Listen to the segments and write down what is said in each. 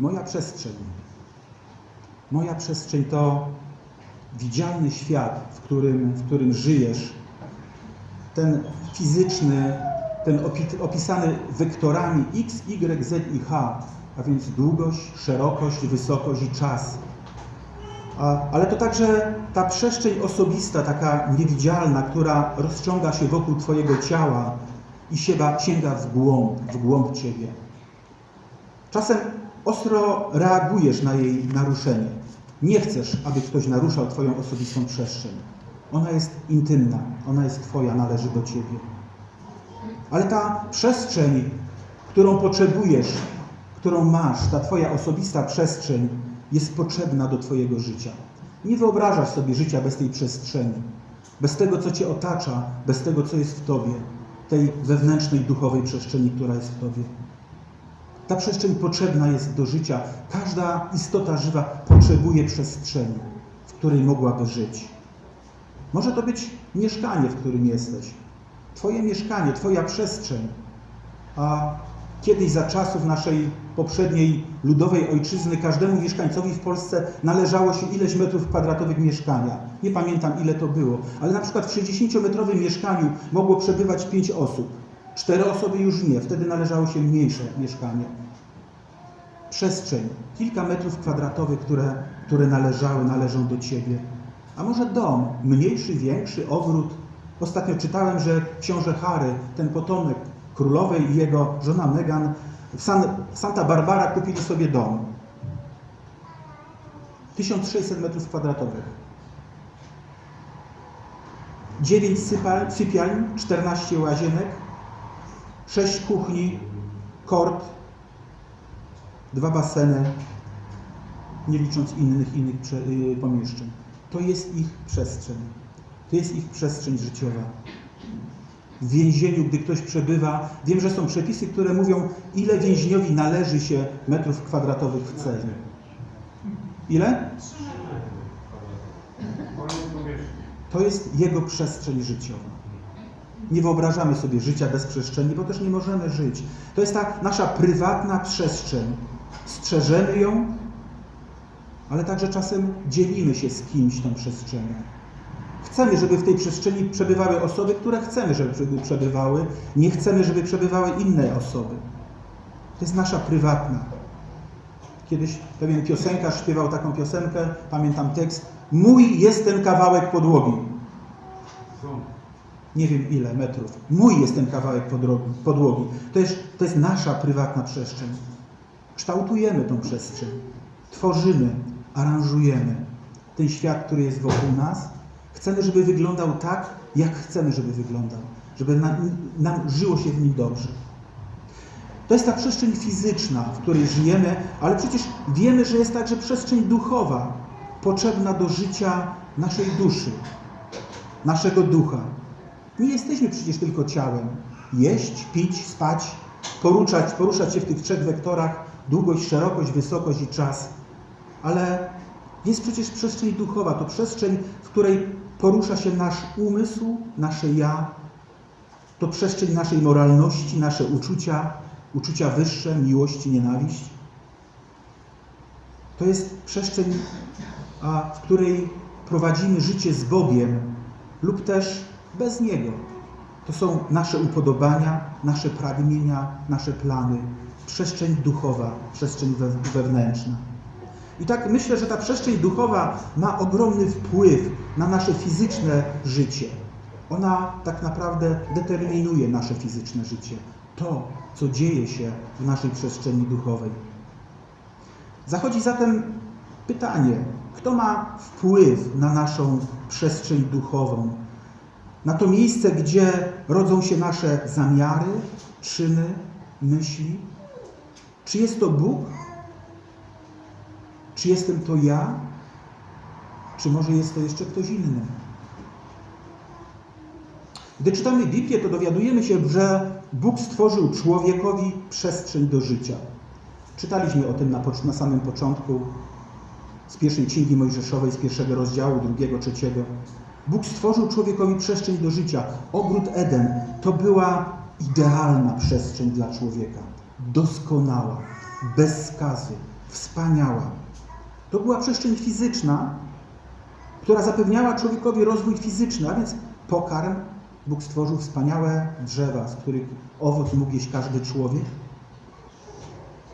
Moja przestrzeń. Moja przestrzeń to widzialny świat, w którym, w którym żyjesz. Ten fizyczny, ten opi- opisany wektorami x, y, z i h, a więc długość, szerokość, wysokość i czas. A, ale to także ta przestrzeń osobista, taka niewidzialna, która rozciąga się wokół Twojego ciała i sięga, sięga w głąb, w głąb Ciebie. Czasem ostro reagujesz na jej naruszenie. Nie chcesz, aby ktoś naruszał Twoją osobistą przestrzeń. Ona jest intymna, ona jest Twoja, należy do Ciebie. Ale ta przestrzeń, którą potrzebujesz, którą masz, ta Twoja osobista przestrzeń, jest potrzebna do Twojego życia. Nie wyobrażasz sobie życia bez tej przestrzeni, bez tego, co Cię otacza, bez tego, co jest w Tobie, tej wewnętrznej, duchowej przestrzeni, która jest w Tobie. Ta przestrzeń potrzebna jest do życia. Każda istota żywa potrzebuje przestrzeni, w której mogłaby żyć. Może to być mieszkanie, w którym jesteś. Twoje mieszkanie, Twoja przestrzeń. A kiedyś za czasów naszej poprzedniej ludowej ojczyzny każdemu mieszkańcowi w Polsce należało się ileś metrów kwadratowych mieszkania. Nie pamiętam ile to było, ale na przykład w 60-metrowym mieszkaniu mogło przebywać 5 osób. Cztery osoby już nie, wtedy należało się mniejsze mieszkanie. Przestrzeń, kilka metrów kwadratowych, które, które należały, należą do Ciebie. A może dom, mniejszy, większy, ogród. Ostatnio czytałem, że książę Harry, ten potomek królowej i jego żona Meghan w, San, Santa Barbara kupili sobie dom. 1600 metrów kwadratowych. 9 sypal, sypialń, 14 łazienek, 6 kuchni, kort, dwa baseny, nie licząc innych, innych y, pomieszczeń. To jest ich przestrzeń. To jest ich przestrzeń życiowa. W więzieniu, gdy ktoś przebywa, wiem, że są przepisy, które mówią, ile więźniowi należy się metrów kwadratowych w celi. Ile? To jest jego przestrzeń życiowa. Nie wyobrażamy sobie życia bez przestrzeni, bo też nie możemy żyć. To jest ta nasza prywatna przestrzeń. Strzeżemy ją, ale także czasem dzielimy się z kimś tą przestrzenią. Chcemy, żeby w tej przestrzeni przebywały osoby, które chcemy, żeby przebywały. Nie chcemy, żeby przebywały inne osoby. To jest nasza prywatna. Kiedyś pewien piosenkarz śpiewał taką piosenkę, pamiętam tekst. Mój jest ten kawałek podłogi. Nie wiem ile metrów. Mój jest ten kawałek podłogi. To jest, to jest nasza prywatna przestrzeń. Kształtujemy tą przestrzeń. Tworzymy, aranżujemy ten świat, który jest wokół nas. Chcemy, żeby wyglądał tak, jak chcemy, żeby wyglądał. Żeby nam, nam żyło się w nim dobrze. To jest ta przestrzeń fizyczna, w której żyjemy, ale przecież wiemy, że jest także przestrzeń duchowa, potrzebna do życia naszej duszy, naszego ducha. Nie jesteśmy przecież tylko ciałem. Jeść, pić, spać, poruszać, poruszać się w tych trzech wektorach, długość, szerokość, wysokość i czas. Ale jest przecież przestrzeń duchowa, to przestrzeń, w której porusza się nasz umysł, nasze ja, to przestrzeń naszej moralności, nasze uczucia, uczucia wyższe, miłość, nienawiść. To jest przestrzeń, w której prowadzimy życie z Bogiem lub też bez Niego. To są nasze upodobania, nasze pragnienia, nasze plany. Przestrzeń duchowa, przestrzeń wewnętrzna. I tak myślę, że ta przestrzeń duchowa ma ogromny wpływ na nasze fizyczne życie. Ona tak naprawdę determinuje nasze fizyczne życie. To, co dzieje się w naszej przestrzeni duchowej. Zachodzi zatem pytanie, kto ma wpływ na naszą przestrzeń duchową, na to miejsce, gdzie rodzą się nasze zamiary, czyny, myśli? Czy jest to Bóg? Czy jestem to ja? Czy może jest to jeszcze ktoś inny? Gdy czytamy Biblię, to dowiadujemy się, że Bóg stworzył człowiekowi przestrzeń do życia. Czytaliśmy o tym na, na samym początku z pierwszej księgi Mojżeszowej, z pierwszego rozdziału, drugiego, trzeciego. Bóg stworzył człowiekowi przestrzeń do życia. Ogród Eden to była idealna przestrzeń dla człowieka. Doskonała, bez skazy. wspaniała. To była przestrzeń fizyczna, która zapewniała człowiekowi rozwój fizyczny, a więc pokarm. Bóg stworzył wspaniałe drzewa, z których owoc mógł jeść każdy człowiek.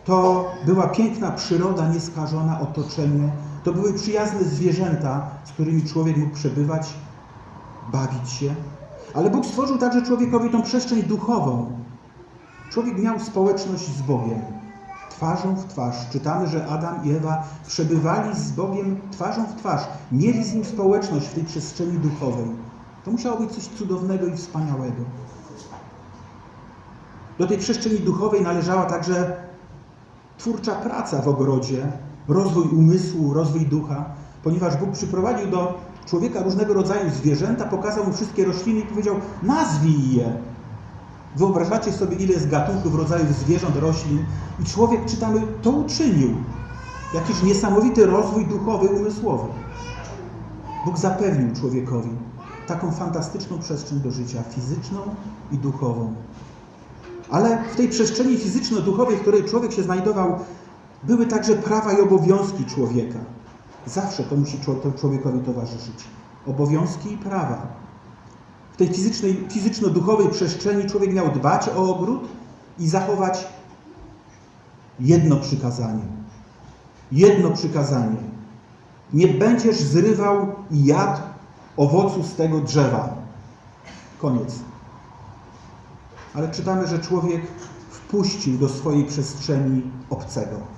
To była piękna przyroda nieskażona, otoczenie. To były przyjazne zwierzęta, z którymi człowiek mógł przebywać, bawić się. Ale Bóg stworzył także człowiekowi tą przestrzeń duchową. Człowiek miał społeczność z Bogiem, twarzą w twarz. Czytamy, że Adam i Ewa przebywali z Bogiem twarzą w twarz. Mieli z Nim społeczność w tej przestrzeni duchowej. To musiało być coś cudownego i wspaniałego. Do tej przestrzeni duchowej należała także twórcza praca w ogrodzie, rozwój umysłu, rozwój ducha, ponieważ Bóg przyprowadził do człowieka różnego rodzaju zwierzęta, pokazał mu wszystkie rośliny i powiedział: nazwij je. Wyobrażacie sobie, ile jest gatunków, rodzajów zwierząt, roślin, i człowiek, czytamy, to uczynił. Jakiś niesamowity rozwój duchowy, umysłowy. Bóg zapewnił człowiekowi taką fantastyczną przestrzeń do życia, fizyczną i duchową. Ale w tej przestrzeni fizyczno-duchowej, w której człowiek się znajdował, były także prawa i obowiązki człowieka. Zawsze to musi człowiekowi towarzyszyć. Obowiązki i prawa. W tej fizycznej, fizyczno-duchowej przestrzeni człowiek miał dbać o ogród i zachować jedno przykazanie. Jedno przykazanie. Nie będziesz zrywał i jadł owocu z tego drzewa. Koniec. Ale czytamy, że człowiek wpuścił do swojej przestrzeni obcego.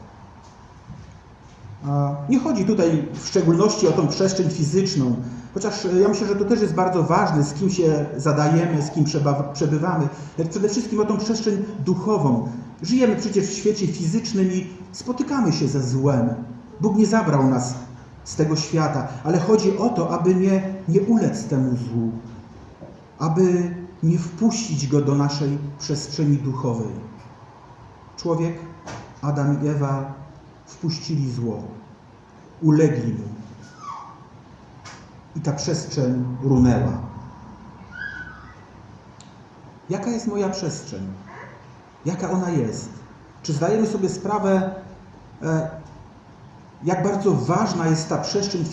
Nie chodzi tutaj w szczególności o tą przestrzeń fizyczną, chociaż ja myślę, że to też jest bardzo ważne, z kim się zadajemy, z kim przebywamy, lecz przede wszystkim o tą przestrzeń duchową. Żyjemy przecież w świecie fizycznym i spotykamy się ze złem. Bóg nie zabrał nas z tego świata, ale chodzi o to, aby nie, nie ulec temu złu, aby nie wpuścić go do naszej przestrzeni duchowej. Człowiek, Adam i Ewa wpuścili zło, ulegli mu. I ta przestrzeń runęła. Jaka jest moja przestrzeń? Jaka ona jest? Czy zdajemy sobie sprawę, e, jak bardzo ważna jest ta przestrzeń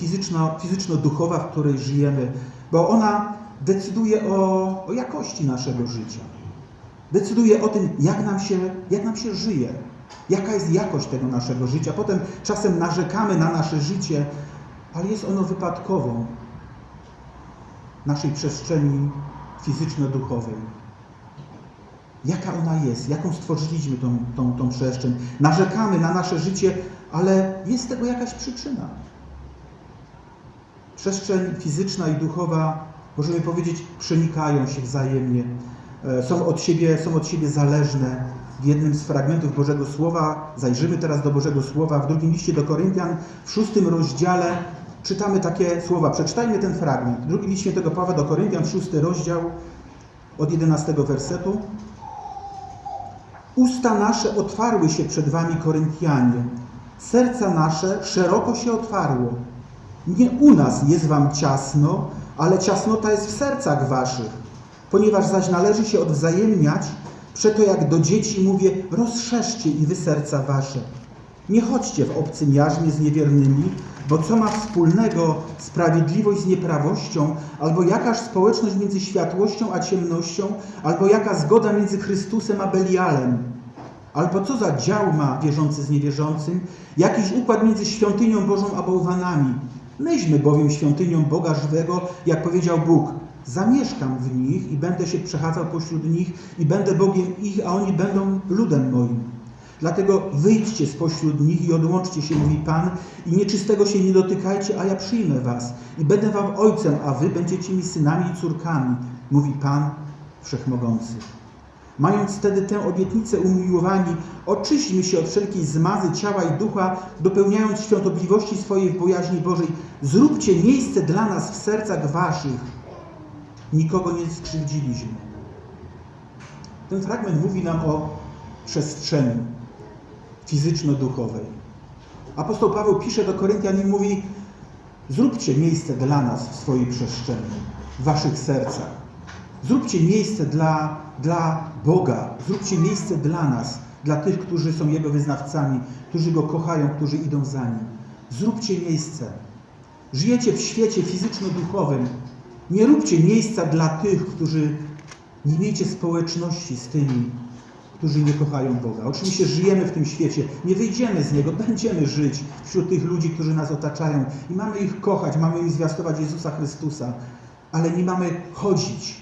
fizyczno-duchowa, w której żyjemy? Bo ona decyduje o, o jakości naszego życia. Decyduje o tym, jak nam, się, jak nam się żyje, jaka jest jakość tego naszego życia. Potem czasem narzekamy na nasze życie, ale jest ono wypadkową naszej przestrzeni fizyczno-duchowej. Jaka ona jest, jaką stworzyliśmy tą, tą, tą przestrzeń. Narzekamy na nasze życie, ale jest tego jakaś przyczyna. Przestrzeń fizyczna i duchowa, możemy powiedzieć, przenikają się wzajemnie, e, są od siebie, są od siebie zależne. W jednym z fragmentów Bożego Słowa, zajrzymy teraz do Bożego Słowa, w drugim liście do Koryntian, w szóstym rozdziale czytamy takie słowa. Przeczytajmy ten fragment. Drugi list świętego Pawła do Koryntian, szósty rozdział, od jedenastego wersetu. Usta nasze otwarły się przed wami, Koryntianie. Serca nasze szeroko się otwarło. Nie u nas jest wam ciasno, ale ciasnota jest w sercach waszych. Ponieważ zaś należy się odwzajemniać, przeto jak do dzieci mówię, rozszerzcie i wy serca wasze. Nie chodźcie w obcym jarzmie z niewiernymi, bo co ma wspólnego sprawiedliwość z nieprawością, albo jakaż społeczność między światłością a ciemnością, albo jaka zgoda między Chrystusem a Belialem? Albo co za dział ma wierzący z niewierzącym? Jakiś układ między świątynią Bożą a bałwanami? Myśmy bowiem świątynią Boga żywego, jak powiedział Bóg. Zamieszkam w nich i będę się przechadzał pośród nich i będę Bogiem ich, a oni będą ludem moim. Dlatego wyjdźcie spośród nich i odłączcie się, mówi Pan, i nieczystego się nie dotykajcie, a ja przyjmę was. I będę wam ojcem, a wy będziecie mi synami i córkami, mówi Pan Wszechmogący. Mając wtedy tę obietnicę umiłowani, oczyśćmy się od wszelkiej zmazy ciała i ducha, dopełniając świątobliwości swojej w bojaźni Bożej. Zróbcie miejsce dla nas w sercach waszych. Nikogo nie skrzywdziliśmy. Ten fragment mówi nam o przestrzeni fizyczno-duchowej. Apostoł Paweł pisze do Koryntian i mówi: Zróbcie miejsce dla nas w swojej przestrzeni, w waszych sercach. Zróbcie miejsce dla, dla Boga, zróbcie miejsce dla nas dla tych, którzy są Jego wyznawcami, którzy Go kochają, którzy idą za Nim. Zróbcie miejsce. Żyjecie w świecie fizyczno-duchowym. Nie róbcie miejsca dla tych, którzy nie miejcie społeczności z tymi, którzy nie kochają Boga. Oczywiście żyjemy w tym świecie, nie wyjdziemy z niego, będziemy żyć wśród tych ludzi, którzy nas otaczają i mamy ich kochać, mamy im zwiastować Jezusa Chrystusa, ale nie mamy chodzić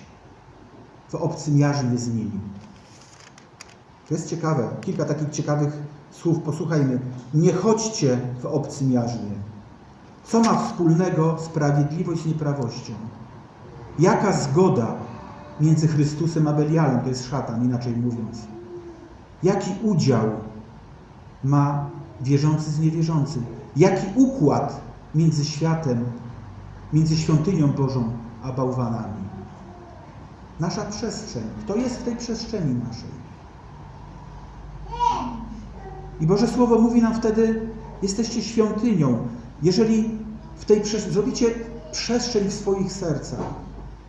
w obcym jarzmie z nimi. To jest ciekawe, kilka takich ciekawych słów, posłuchajmy. Nie chodźcie w obcym jarzmie. Co ma wspólnego sprawiedliwość z nieprawością? Jaka zgoda między Chrystusem a Belialem, to jest szatan, inaczej mówiąc. Jaki udział ma wierzący z niewierzącym? Jaki układ między światem, między świątynią Bożą a bałwanami? Nasza przestrzeń. Kto jest w tej przestrzeni naszej? I Boże Słowo mówi nam wtedy, jesteście świątynią. Jeżeli w tej zrobicie przestrzeń w swoich sercach,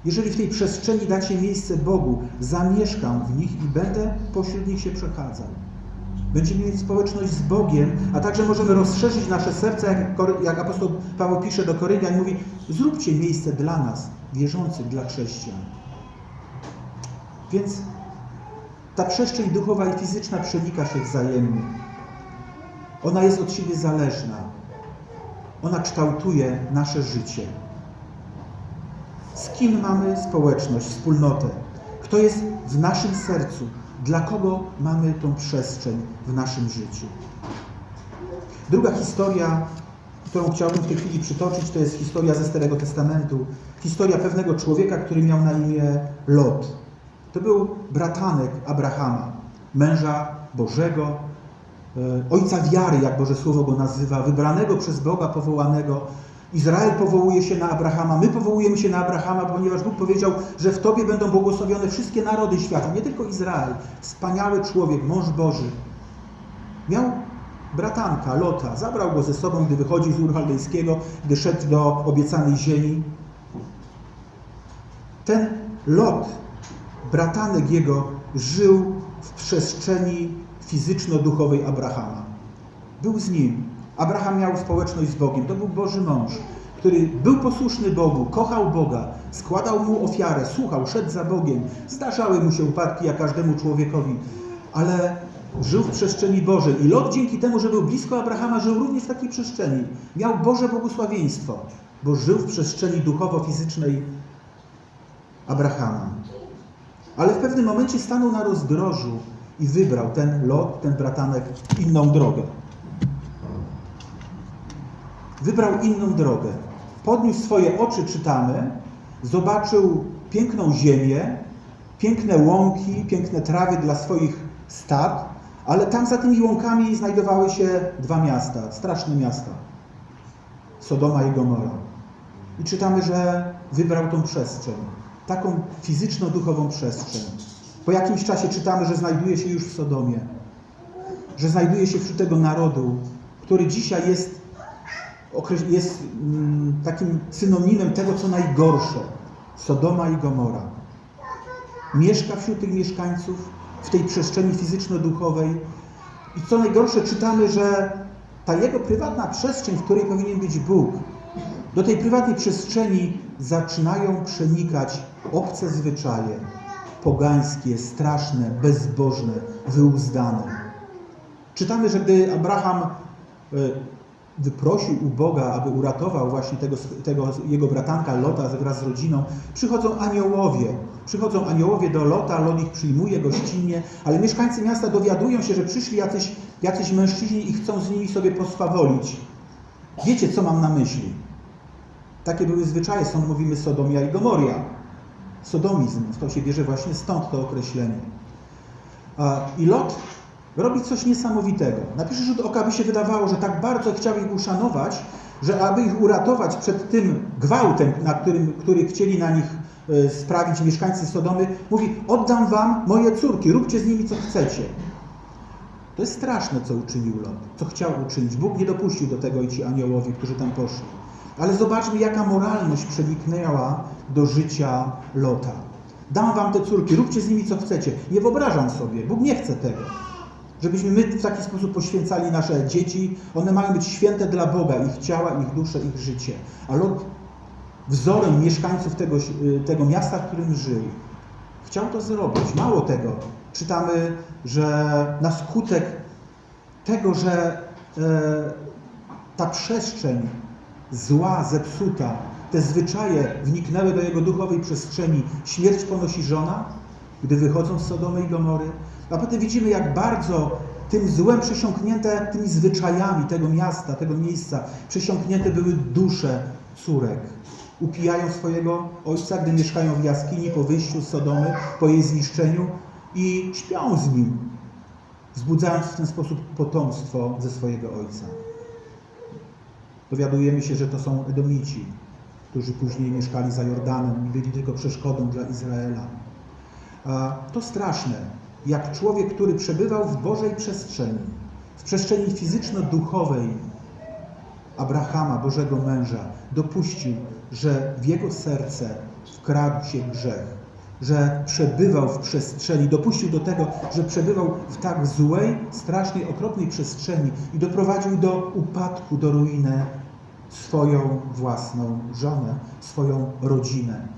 jeżeli w tej przestrzeni dacie miejsce Bogu, zamieszkam w nich i będę pośród nich się przechadzał. Będziemy mieć społeczność z Bogiem, a także możemy rozszerzyć nasze serca, jak, jak apostoł Paweł pisze do Koryntian, mówi, zróbcie miejsce dla nas, wierzących, dla chrześcijan. Więc ta przestrzeń duchowa i fizyczna przenika się wzajemnie. Ona jest od siebie zależna. Ona kształtuje nasze życie. Kim mamy społeczność, wspólnotę? Kto jest w naszym sercu? Dla kogo mamy tą przestrzeń w naszym życiu? Druga historia, którą chciałbym w tej chwili przytoczyć, to jest historia ze Starego Testamentu. Historia pewnego człowieka, który miał na imię Lot. To był bratanek Abrahama, męża Bożego, e, ojca wiary, jak Boże Słowo go nazywa, wybranego przez Boga, powołanego. Izrael powołuje się na Abrahama, my powołujemy się na Abrahama, ponieważ Bóg powiedział, że w Tobie będą błogosławione wszystkie narody świata, nie tylko Izrael. Wspaniały człowiek, mąż Boży. Miał bratanka, Lota, zabrał go ze sobą, gdy wychodził z Ur Chaldejskiego, gdy szedł do obiecanej ziemi. Ten Lot, bratanek jego, żył w przestrzeni fizyczno-duchowej Abrahama. Był z nim. Abraham miał społeczność z Bogiem. To był Boży mąż, który był posłuszny Bogu, kochał Boga, składał mu ofiarę, słuchał, szedł za Bogiem. Zdarzały mu się upadki jak każdemu człowiekowi, ale żył w przestrzeni Bożej. I Lot dzięki temu, że był blisko Abrahama, żył również w takiej przestrzeni. Miał Boże błogosławieństwo, bo żył w przestrzeni duchowo-fizycznej Abrahama. Ale w pewnym momencie stanął na rozdrożu i wybrał ten Lot, ten bratanek, inną drogę. Wybrał inną drogę. Podniósł swoje oczy, czytamy, zobaczył piękną ziemię, piękne łąki, piękne trawy dla swoich stad, ale tam za tymi łąkami znajdowały się dwa miasta, straszne miasta. Sodoma i Gomora. I czytamy, że wybrał tą przestrzeń, taką fizyczno-duchową przestrzeń. Po jakimś czasie czytamy, że znajduje się już w Sodomie, że znajduje się wśród tego narodu, który dzisiaj jest, jest mm, takim synonimem tego, co najgorsze. Sodoma i Gomora. Mieszka wśród tych mieszkańców w tej przestrzeni fizyczno-duchowej. I co najgorsze, czytamy, że ta jego prywatna przestrzeń, w której powinien być Bóg, do tej prywatnej przestrzeni zaczynają przenikać obce zwyczaje, pogańskie, straszne, bezbożne, wyuzdane. Czytamy, że gdy Abraham e, wyprosił u Boga, aby uratował właśnie tego, tego jego bratanka Lota wraz z rodziną, przychodzą aniołowie. Przychodzą aniołowie do Lota, Lot ich przyjmuje gościnnie, ale mieszkańcy miasta dowiadują się, że przyszli jacyś, jacyś mężczyźni i chcą z nimi sobie poswawolić. Wiecie, co mam na myśli? Takie były zwyczaje, stąd mówimy Sodomia i Gomoria. Sodomizm, to się bierze właśnie stąd to określenie. I Lot robi coś niesamowitego. Na pierwszy rzut oka by się wydawało, że tak bardzo chciał ich uszanować, że aby ich uratować przed tym gwałtem, na którym, który chcieli na nich e, sprawić mieszkańcy Sodomy, mówi: Oddam wam moje córki, róbcie z nimi co chcecie. To jest straszne, co uczynił Lot, co chciał uczynić. Bóg nie dopuścił do tego i ci aniołowie, którzy tam poszli. Ale zobaczmy, jaka moralność przeniknęła do życia Lota. Dam wam te córki, róbcie z nimi co chcecie. Nie wyobrażam sobie, Bóg nie chce tego, żebyśmy my w taki sposób poświęcali nasze dzieci. One mają być święte dla Boga, ich ciała, ich dusze, ich życie. A Lot wzorem mieszkańców tego, tego miasta, w którym żył, chciał to zrobić. Mało tego, czytamy, że na skutek tego, że e, ta przestrzeń zła, zepsuta, te zwyczaje wniknęły do jego duchowej przestrzeni, śmierć ponosi żona, gdy wychodzą z Sodomy i Gomory. A potem widzimy, jak bardzo tym złem przesiąknięte tymi zwyczajami tego miasta, tego miejsca, przesiąknięte były dusze córek. Upijają swojego ojca, gdy mieszkają w jaskini po wyjściu z Sodomy, po jej zniszczeniu i śpią z nim, wzbudzając w ten sposób potomstwo ze swojego ojca. Dowiadujemy się, że to są Edomici, którzy później mieszkali za Jordanem i byli tylko przeszkodą dla Izraela. To straszne, jak człowiek, który przebywał w Bożej przestrzeni, w przestrzeni fizyczno-duchowej Abrahama, Bożego męża, dopuścił, że w jego serce wkradł się grzech, że przebywał w przestrzeni, dopuścił do tego, że przebywał w tak złej, strasznej, okropnej przestrzeni i doprowadził do upadku, do ruiny swoją własną żonę, swoją rodzinę.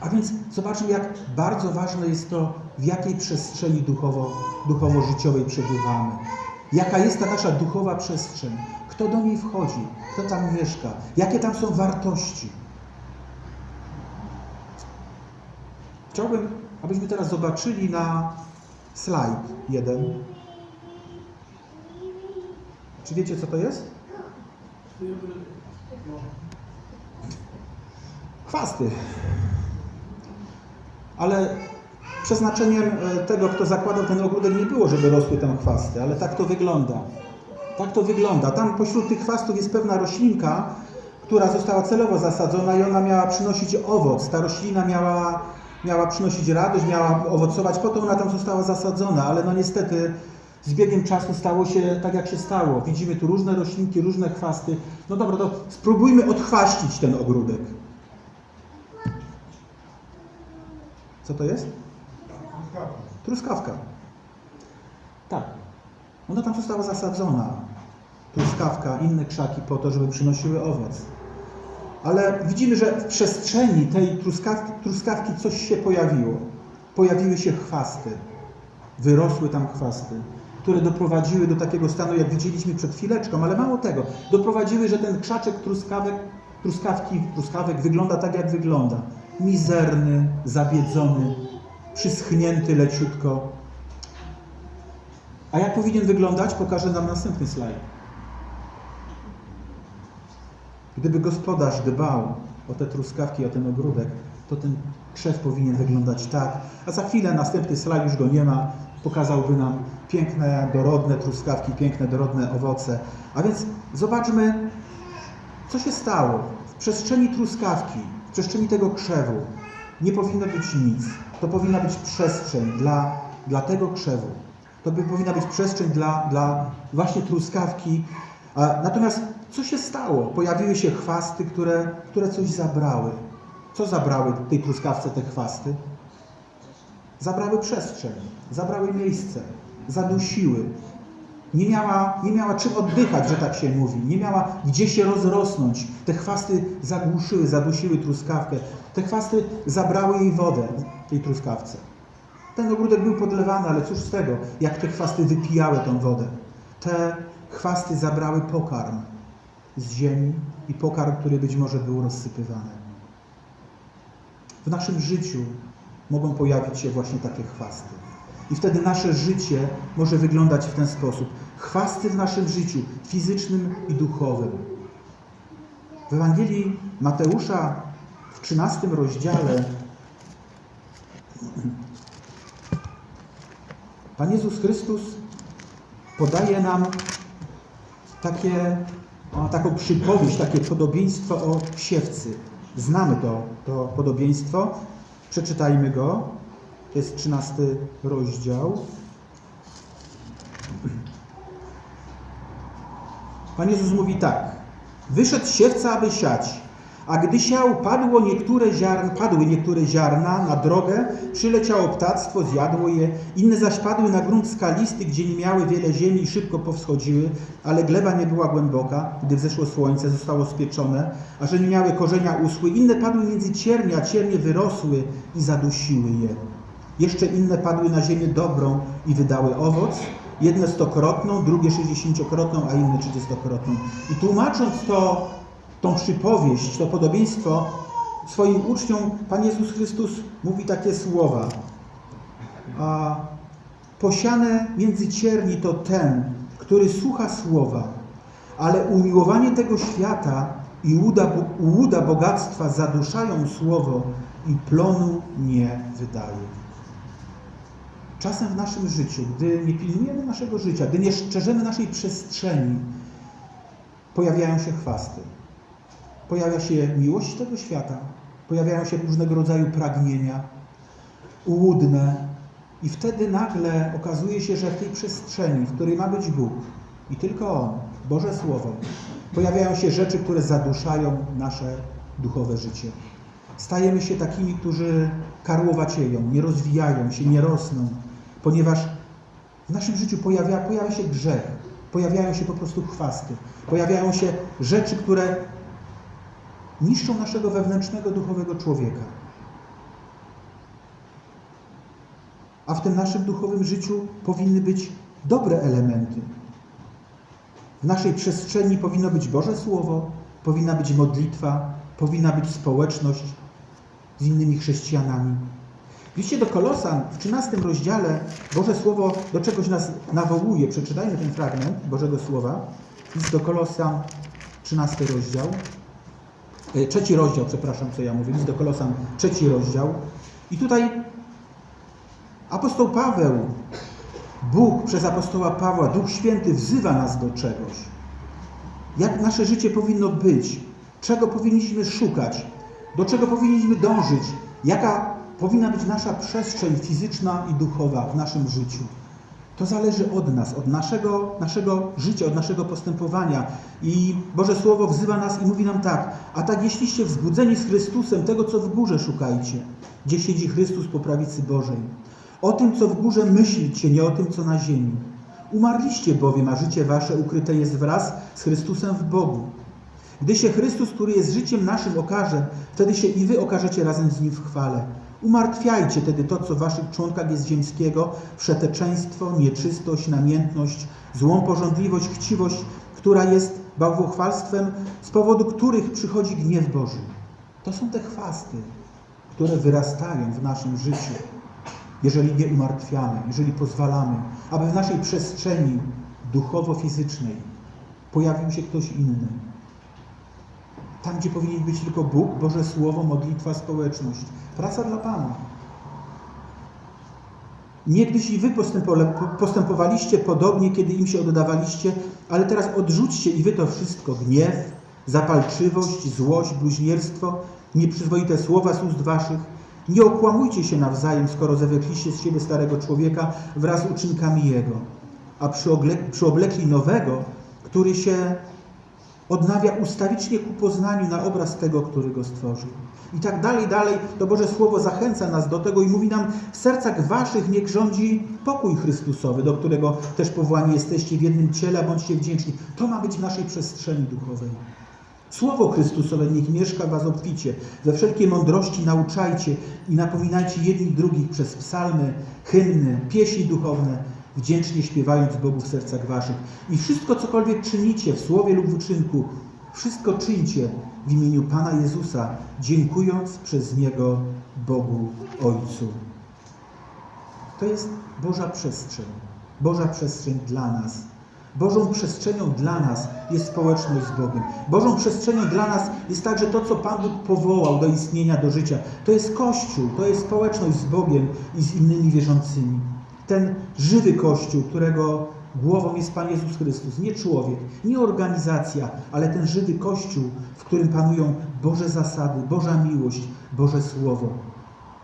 A więc zobaczmy, jak bardzo ważne jest to, w jakiej przestrzeni duchowo, duchowo-życiowej przebywamy. Jaka jest ta nasza duchowa przestrzeń? Kto do niej wchodzi? Kto tam mieszka? Jakie tam są wartości? Chciałbym, abyśmy teraz zobaczyli na slajd jeden. Czy wiecie, co to jest? Chwasty. Ale przeznaczeniem e, tego, kto zakładał ten ogródek, nie było, żeby rosły tam chwasty, ale tak to wygląda. Tak to wygląda. Tam pośród tych chwastów jest pewna roślinka, która została celowo zasadzona i ona miała przynosić owoc. Ta roślina miała, miała przynosić radość, miała owocować, po to ona tam została zasadzona, ale no niestety z biegiem czasu stało się tak, jak się stało. Widzimy tu różne roślinki, różne chwasty. No dobra, to spróbujmy odchwaścić ten ogródek. Co to jest? Truskawka. Tak. Ona tam została zasadzona. Truskawka, inne krzaki po to, żeby przynosiły owoc. Ale widzimy, że w przestrzeni tej truskawki, truskawki coś się pojawiło. Pojawiły się chwasty. Wyrosły tam chwasty, które doprowadziły do takiego stanu, jak widzieliśmy przed chwileczką, ale mało tego. Doprowadziły, że ten krzaczek truskawek, truskawki, truskawek wygląda tak, jak wygląda. Mizerny, zabiedzony, przyschnięty leciutko. A jak powinien wyglądać, pokaże nam następny slajd. Gdyby gospodarz dbał o te truskawki, o ten ogródek, to ten krzew powinien wyglądać tak. A za chwilę następny slajd już go nie ma. Pokazałby nam piękne, dorodne truskawki, piękne, dorodne owoce. A więc zobaczmy, co się stało. W przestrzeni truskawki, w przestrzeni tego krzewu nie powinno być nic. To powinna być przestrzeń dla, dla tego krzewu. To by powinna być przestrzeń dla, dla właśnie truskawki. Natomiast co się stało? Pojawiły się chwasty, które, które coś zabrały. Co zabrały tej truskawce te chwasty? Zabrały przestrzeń, zabrały miejsce, zadusiły. Nie miała, nie miała czym oddychać, że tak się mówi. Nie miała gdzie się rozrosnąć. Te chwasty zagłuszyły, zadusiły truskawkę. Te chwasty zabrały jej wodę, tej truskawce. Ten ogródek był podlewany, ale cóż z tego, jak te chwasty wypijały tą wodę. Te chwasty zabrały pokarm z ziemi i pokarm, który być może był rozsypywany. W naszym życiu mogą pojawić się właśnie takie chwasty. I wtedy nasze życie może wyglądać w ten sposób. Chwasty w naszym życiu fizycznym i duchowym. W Ewangelii Mateusza w 13 rozdziale Pan Jezus Chrystus podaje nam takie, taką przypowieść, takie podobieństwo o siewcy. Znamy to, to podobieństwo. Przeczytajmy go. To jest 13 rozdział. Pan Jezus mówi tak. Wyszedł siewca, aby siać. A gdy siał, padło niektóre padły niektóre ziarna na drogę, przyleciało ptactwo, zjadło je, inne zaś padły na grunt skalisty, gdzie nie miały wiele ziemi i szybko powschodziły, ale gleba nie była głęboka, gdy wzeszło słońce, zostało spieczone, a że nie miały korzenia uschły, inne padły między ciernie, a ciernie wyrosły i zadusiły je. Jeszcze inne padły na ziemię dobrą i wydały owoc, jedne stokrotną, drugie sześćdziesięciokrotną, a inne trzydziestokrotną. I tłumacząc to, tą przypowieść, to podobieństwo swoim uczniom, Pan Jezus Chrystus mówi takie słowa. A posiane między cierni to ten, który słucha słowa, ale umiłowanie tego świata i łuda, łuda bogactwa zaduszają słowo i plonu nie wydaje. Czasem w naszym życiu, gdy nie pilnujemy naszego życia, gdy nie szczerzymy naszej przestrzeni, pojawiają się chwasty. Pojawia się miłość tego świata, pojawiają się różnego rodzaju pragnienia, ułudne, i wtedy nagle okazuje się, że w tej przestrzeni, w której ma być Bóg i tylko On, Boże Słowo, pojawiają się rzeczy, które zaduszają nasze duchowe życie. Stajemy się takimi, którzy karłowacieją, nie rozwijają się, nie rosną, ponieważ w naszym życiu pojawia, pojawia się grzech, pojawiają się po prostu chwasty, pojawiają się rzeczy, które niszczą naszego wewnętrznego duchowego człowieka. A w tym naszym duchowym życiu powinny być dobre elementy. W naszej przestrzeni powinno być Boże Słowo, powinna być modlitwa, powinna być społeczność z innymi chrześcijanami. W liście do Kolosan w 13 rozdziale Boże Słowo do czegoś nas nawołuje. Przeczytajmy ten fragment Bożego Słowa. List do Kolosan, 13 rozdział. E, Trzeci rozdział, przepraszam, co ja mówię. List do Kolosan, trzeci rozdział. I tutaj apostoł Paweł, Bóg przez apostoła Pawła, Duch Święty wzywa nas do czegoś. Jak nasze życie powinno być, czego powinniśmy szukać, do czego powinniśmy dążyć, jaka powinna być nasza przestrzeń fizyczna i duchowa w naszym życiu. To zależy od nas, od naszego, naszego życia, od naszego postępowania. I Boże Słowo wzywa nas i mówi nam tak, a tak jeśliście wzbudzeni z Chrystusem, tego co w górze szukajcie, gdzie siedzi Chrystus po prawicy Bożej. O tym, co w górze myślicie, nie o tym, co na ziemi. Umarliście bowiem, a życie wasze ukryte jest wraz z Chrystusem w Bogu. Gdy się Chrystus, który jest życiem naszym, okaże, wtedy się i wy okażecie razem z Nim w chwale. Umartwiajcie tedy to, co w waszych członkach jest ziemskiego, wszeteczeństwo, nieczystość, namiętność, złą porządliwość, chciwość, która jest bałwochwalstwem, z powodu których przychodzi gniew Boży. To są te chwasty, które wyrastają w naszym życiu, jeżeli nie umartwiamy, jeżeli pozwalamy, aby w naszej przestrzeni duchowo-fizycznej pojawił się ktoś inny. Tam, gdzie powinien być tylko Bóg, Boże Słowo, modlitwa, społeczność. Praca dla Pana. Niegdyś i wy postępowaliście podobnie, kiedy im się oddawaliście, ale teraz odrzućcie i wy to wszystko. Gniew, zapalczywość, złość, bluźnierstwo, nieprzyzwoite słowa z ust waszych. Nie okłamujcie się nawzajem, skoro zawlekliście z siebie starego człowieka wraz z uczynkami jego, a przyoblekli nowego, który się odnawia ustawicznie ku poznaniu na obraz tego, który go stworzył. I tak dalej, dalej, to Boże Słowo zachęca nas do tego i mówi nam, w sercach waszych niech rządzi pokój Chrystusowy, do którego też powołani jesteście w jednym ciele, bądźcie wdzięczni. To ma być w naszej przestrzeni duchowej. Słowo Chrystusowe niech mieszka w was obficie. We wszelkiej mądrości nauczajcie i napominajcie jedni drugich przez psalmy, hymny, pieśni duchowne, wdzięcznie śpiewając Bogu w sercach waszych. I wszystko, cokolwiek czynicie w słowie lub w uczynku, wszystko czyńcie w imieniu Pana Jezusa, dziękując przez Niego Bogu Ojcu. To jest Boża przestrzeń. Boża przestrzeń dla nas. Bożą przestrzenią dla nas jest społeczność z Bogiem. Bożą przestrzenią dla nas jest także to, co Pan Bóg powołał do istnienia, do życia. To jest Kościół, to jest społeczność z Bogiem i z innymi wierzącymi. Ten żywy Kościół, którego głową jest Pan Jezus Chrystus, nie człowiek, nie organizacja, ale ten żywy Kościół, w którym panują Boże zasady, Boża miłość, Boże Słowo.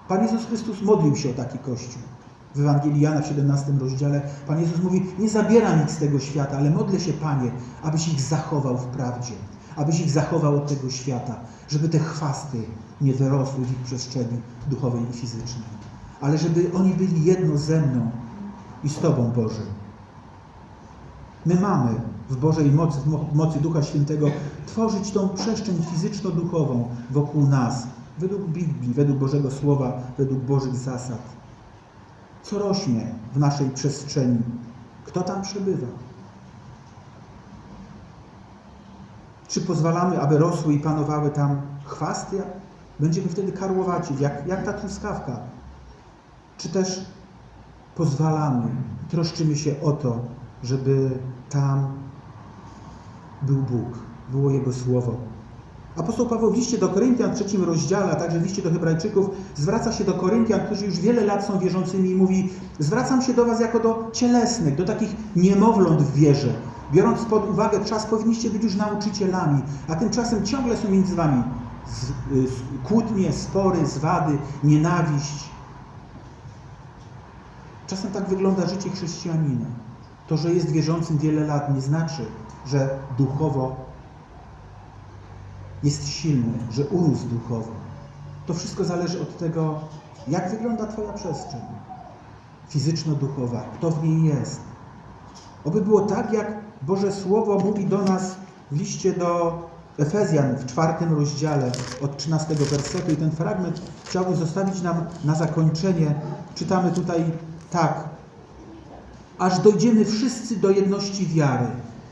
Pan Jezus Chrystus modlił się o taki Kościół. W Ewangelii Jana w 17 rozdziale Pan Jezus mówi, nie zabieram nic z tego świata, ale modlę się, Panie, abyś ich zachował w prawdzie. abyś ich zachował od tego świata, żeby te chwasty nie wyrosły w ich przestrzeni duchowej i fizycznej, ale żeby oni byli jedno ze mną i z Tobą, Boże. My mamy w Bożej mocy, w mo- mocy Ducha Świętego tworzyć tą przestrzeń fizyczno-duchową wokół nas, według Biblii, według Bożego Słowa, według Bożych zasad. Co rośnie w naszej przestrzeni? Kto tam przebywa? Czy pozwalamy, aby rosły i panowały tam chwasty? Będziemy wtedy karłowaci, jak, jak ta truskawka. Czy też pozwalamy, troszczymy się o to, żeby tam był Bóg, było Jego Słowo. Apostoł Paweł w liście do Koryntian w trzecim rozdziale, a także w liście do Hebrajczyków zwraca się do Koryntian, którzy już wiele lat są wierzącymi i mówi zwracam się do was jako do cielesnych, do takich niemowląt w wierze. Biorąc pod uwagę czas, powinniście być już nauczycielami, a tymczasem ciągle są między wami y, kłótnie, spory, zwady, nienawiść. Czasem tak wygląda życie chrześcijanina. To, że jest wierzącym wiele lat, nie znaczy, że duchowo jest silny, że urósł duchowo. To wszystko zależy od tego, jak wygląda Twoja przestrzeń fizyczno-duchowa, kto w niej jest. Oby było tak, jak Boże Słowo mówi do nas w liście do Efezjan w czwartym rozdziale od 13 wersetu i ten fragment chciałbym zostawić nam na zakończenie. Czytamy tutaj tak. Aż dojdziemy wszyscy do jedności wiary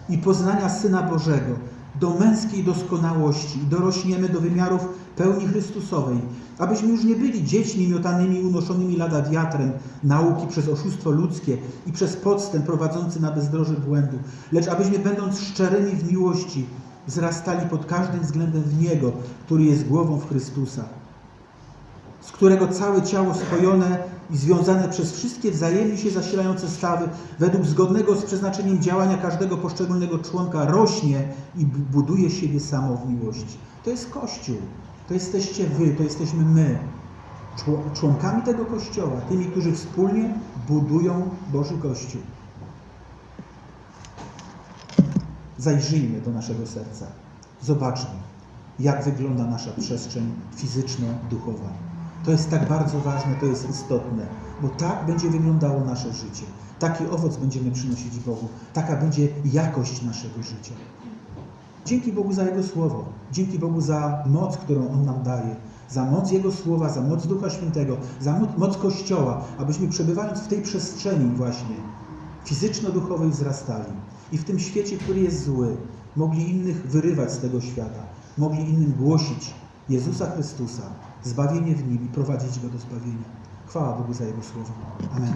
i poznania Syna Bożego, do męskiej doskonałości i dorośniemy do wymiarów pełni Chrystusowej, abyśmy już nie byli dziećmi miotanymi unoszonymi lada wiatrem nauki przez oszustwo ludzkie i przez podstęp prowadzący na bezdroże błędu, lecz abyśmy będąc szczerymi w miłości wzrastali pod każdym względem w Niego, który jest głową w Chrystusa z którego całe ciało spojone i związane przez wszystkie wzajemnie się zasilające stawy, według zgodnego z przeznaczeniem działania każdego poszczególnego członka, rośnie i bu- buduje siebie samo w miłości. To jest Kościół. To jesteście wy, to jesteśmy my. czło- Członkami tego Kościoła, tymi, którzy wspólnie budują Boży Kościół. Zajrzyjmy do naszego serca. Zobaczmy, jak wygląda nasza przestrzeń fizyczno-duchowa. To jest tak bardzo ważne, to jest istotne, bo tak będzie wyglądało nasze życie. Taki owoc będziemy przynosić Bogu, taka będzie jakość naszego życia. Dzięki Bogu za Jego Słowo, dzięki Bogu za moc, którą On nam daje, za moc Jego Słowa, za moc Ducha Świętego, za mo- moc Kościoła, abyśmy przebywając w tej przestrzeni właśnie fizyczno-duchowej wzrastali i w tym świecie, który jest zły, mogli innych wyrywać z tego świata, mogli innym głosić Jezusa Chrystusa, zbawienie w Nim i prowadzić Go do zbawienia. Chwała Bogu za Jego Słowo. Amen.